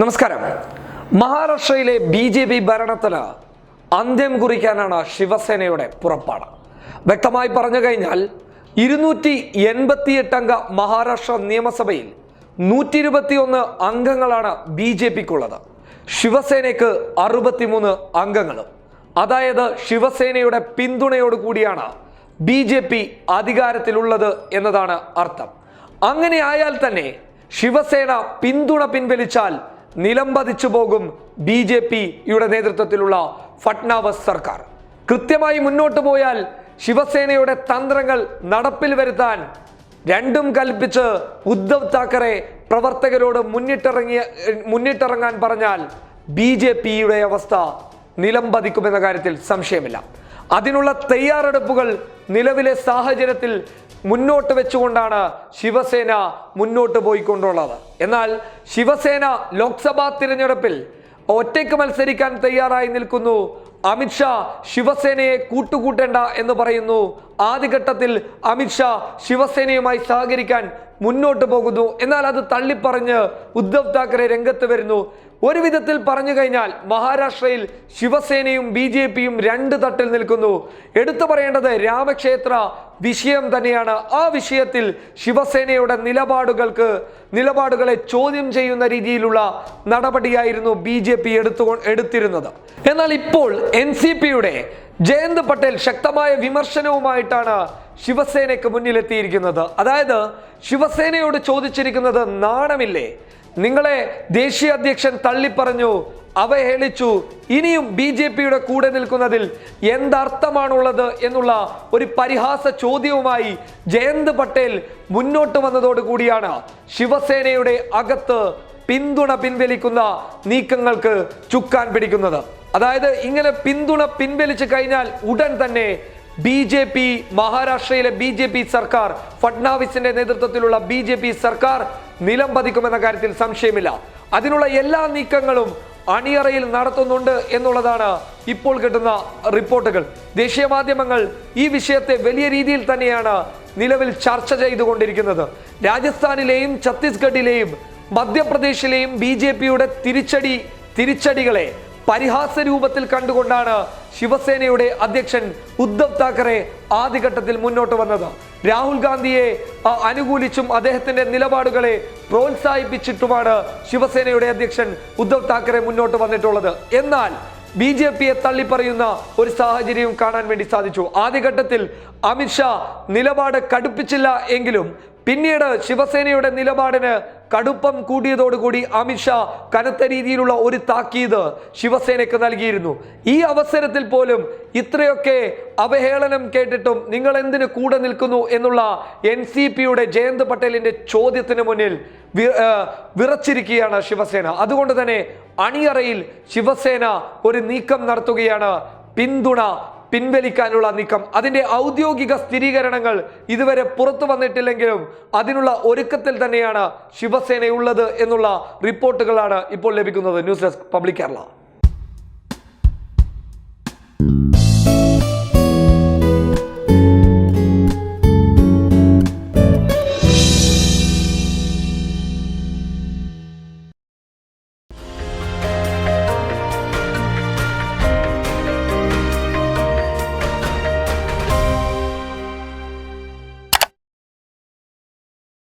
നമസ്കാരം. മഹാരാഷ്ട്രയിലെ B J P ഭരണത്തിന് അന്ത്യം കുറിക്കാനാണ് ശിവസേനയുടെ പുറപ്പാട്. വ്യക്തമായി പറഞ്ഞു കഴിഞ്ഞാൽ ഇരുന്നൂറ്റി എൺപത്തിയെട്ട് അംഗ മഹാരാഷ്ട്ര നിയമസഭയിൽ നൂറ്റി ഇരുപത്തിയൊന്ന് അംഗങ്ങളാണ് ബി ജെ പിക്കുള്ളത്. ശിവസേനയ്ക്ക് അറുപത്തിമൂന്ന് അംഗങ്ങളും. അതായത് ശിവസേനയുടെ പിന്തുണയോട് കൂടിയാണ് ബി ജെ പി അധികാരത്തിലുള്ളത് എന്നതാണ് അർത്ഥം. അങ്ങനെ ആയാൽ തന്നെ ശിവസേന പിന്തുണ പിൻവലിച്ചാൽ നിലംപതിച്ചു പോകും ബി ജെ പിയുടെ നേതൃത്വത്തിലുള്ള ഫട്നാവസ് സർക്കാർ. കൃത്യമായി മുന്നോട്ട് പോയാൽ ശിവസേനയുടെ തന്ത്രങ്ങൾ നടപ്പിൽ വരുത്താൻ രണ്ടും കൽപ്പിച്ച് ഉദ്ധവ് താക്കറെ പ്രവർത്തകരോട് മുന്നിട്ടിറങ്ങിയ മുന്നിട്ടിറങ്ങാൻ പറഞ്ഞാൽ ബി ജെ പിയുടെ അവസ്ഥ നിലംപതിക്കുമെന്ന കാര്യത്തിൽ സംശയമില്ല. അതിനുള്ള തയ്യാറെടുപ്പുകൾ നിലവിലെ സാഹചര്യത്തിൽ മുന്നോട്ട് വെച്ചുകൊണ്ടാണ് ശിവസേന മുന്നോട്ട് പോയിക്കൊണ്ടുള്ളത്. എന്നാൽ ശിവസേന ലോക്സഭാ തിരഞ്ഞെടുപ്പിൽ ഒറ്റയ്ക്ക് മത്സരിക്കാൻ തയ്യാറായി നിൽക്കുന്നു. അമിത്ഷാ ശിവസേനയെ കൂട്ടുകൂട്ടേണ്ട എന്ന് പറയുന്നു. ആദ്യഘട്ടത്തിൽ അമിത്ഷാ ശിവസേനയുമായി സഹകരിക്കാൻ മുന്നോട്ട് പോകുന്നു. എന്നാൽ അത് തള്ളിപ്പറഞ്ഞ് ഉദ്ധവ് താക്കറെ രംഗത്ത് വരുന്നു. ഒരു വിധത്തിൽ പറഞ്ഞു കഴിഞ്ഞാൽ മഹാരാഷ്ട്രയിൽ ശിവസേനയും ബി ജെ പിയും രണ്ട് തട്ടിൽ നിൽക്കുന്നു. എടുത്തു പറയേണ്ടത് രാമക്ഷേത്ര വിഷയം തന്നെയാണ്. ആ വിഷയത്തിൽ ശിവസേനയുടെ നിലപാടുകൾക്ക് നിലപാടുകളെ ചോദ്യം ചെയ്യുന്ന രീതിയിലുള്ള നടപടിയായിരുന്നു ബി ജെ പി എടുത്തു എടുത്തിരുന്നത്. എന്നാൽ ഇപ്പോൾ എൻ സി പിയുടെ ജയന്ത് പട്ടേൽ ശക്തമായ വിമർശനവുമായിട്ടാണ് ശിവസേനയ്ക്ക് മുന്നിലെത്തിയിരിക്കുന്നത്. അതായത് ശിവസേനയോട് ചോദിച്ചിരിക്കുന്നത് നാണമില്ലേ? നിങ്ങളെ ദേശീയ അധ്യക്ഷൻ തള്ളിപ്പറഞ്ഞു അവഹേളിച്ചു ഇനിയും ബി ജെ പിയുടെ കൂടെ നിൽക്കുന്നതിൽ എന്തർത്ഥമാണുള്ളത് എന്നുള്ള ഒരു പരിഹാസ ചോദ്യവുമായി ജയന്ത് പട്ടേൽ മുന്നോട്ട് വന്നതോടുകൂടിയാണ് ശിവസേനയുടെ അകത്ത് പിന്തുണ പിൻവലിക്കുന്ന നീക്കങ്ങൾക്ക് ചുക്കാൻ പിടിക്കുന്നത്. അതായത് ഇങ്ങനെ പിന്തുണ പിൻവലിച്ചു കഴിഞ്ഞാൽ ഉടൻ തന്നെ ബി ജെ പി മഹാരാഷ്ട്രയിലെ ബി ജെ പി സർക്കാർ ഫഡ്നാവിസിന്റെ നേതൃത്വത്തിലുള്ള ബി ജെ പി സർക്കാർ നിലം പതിക്കുമെന്ന കാര്യത്തിൽ സംശയമില്ല. അതിനുള്ള എല്ലാ നീക്കങ്ങളും അണിയറയിൽ നടത്തുന്നുണ്ട് എന്നുള്ളതാണ് ഇപ്പോൾ കിട്ടുന്ന റിപ്പോർട്ടുകൾ. ദേശീയ മാധ്യമങ്ങൾ ഈ വിഷയത്തെ വലിയ രീതിയിൽ തന്നെയാണ് നിലവിൽ ചർച്ച ചെയ്തുകൊണ്ടിരിക്കുന്നത്. രാജസ്ഥാനിലെയും ഛത്തീസ്ഗഡിലെയും മധ്യപ്രദേശിലെയും ബി തിരിച്ചടി തിരിച്ചടികളെ പരിഹാസ രൂപത്തിൽ കണ്ടുകൊണ്ടാണ് ശിവസേനയുടെ അധ്യക്ഷൻ ഉദ്ധവ് താക്കറെ ആദ്യഘട്ടത്തിൽ മുന്നോട്ട് വന്നത്. രാഹുൽ ഗാന്ധിയെ അനുകൂലിച്ചും അദ്ദേഹത്തിന്റെ നിലപാടുകളെ പ്രോത്സാഹിപ്പിച്ചിട്ടുമാണ് ശിവസേനയുടെ അധ്യക്ഷൻ ഉദ്ധവ് താക്കറെ മുന്നോട്ട് വന്നിട്ടുള്ളത്. എന്നാൽ ബി ജെ പിയെ തള്ളിപ്പറയുന്ന ഒരു സാഹചര്യവും കാണാൻ വേണ്ടി സാധിച്ചു. ആദ്യഘട്ടത്തിൽ അമിത്ഷാ നിലപാട് കടുപ്പിച്ചില്ല എങ്കിലും പിന്നീട് ശിവസേനയുടെ നിലപാടിന് കടുപ്പം കൂടിയതോടുകൂടി അമിത്ഷാ കനത്ത രീതിയിലുള്ള ഒരു താക്കീത് ശിവസേനയ്ക്ക് നൽകിയിരുന്നു. ഈ അവസരത്തിൽ പോലും ഇത്രയൊക്കെ അവഹേളനം കേട്ടിട്ടും നിങ്ങൾ എന്തിനു കൂടെ നിൽക്കുന്നു എന്നുള്ള എൻ സി പിയുടെ ജയന്ത് പട്ടേലിന്റെ ചോദ്യത്തിന് മുന്നിൽ വിറച്ചിരിക്കുകയാണ് ശിവസേന. അതുകൊണ്ട് തന്നെ അണിയറയിൽ ശിവസേന ഒരു നീക്കം നടത്തുകയാണ് പിന്തുണ പിൻവലിക്കാനുള്ള നീക്കം. അതിന്റെ ഔദ്യോഗിക സ്ഥിരീകരണങ്ങൾ ഇതുവരെ പുറത്തു വന്നിട്ടില്ലെങ്കിലും അതിനുള്ള ഒരുക്കത്തിൽ തന്നെയാണ് ശിവസേനയുള്ളത് എന്നുള്ള റിപ്പോർട്ടുകളാണ് ഇപ്പോൾ ലഭിക്കുന്നത്. News desk public Kerala.